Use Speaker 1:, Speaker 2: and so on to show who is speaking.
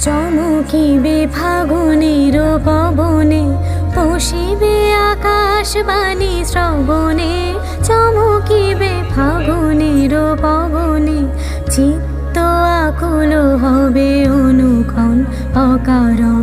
Speaker 1: চমকিবে ফাগুনের পবনে পশিবে আকাশ বাণী শ্রবণে চমকিবে ফাগুনের পবনে চিত্ত আকুল হবে অনুক্ষণ অকারণ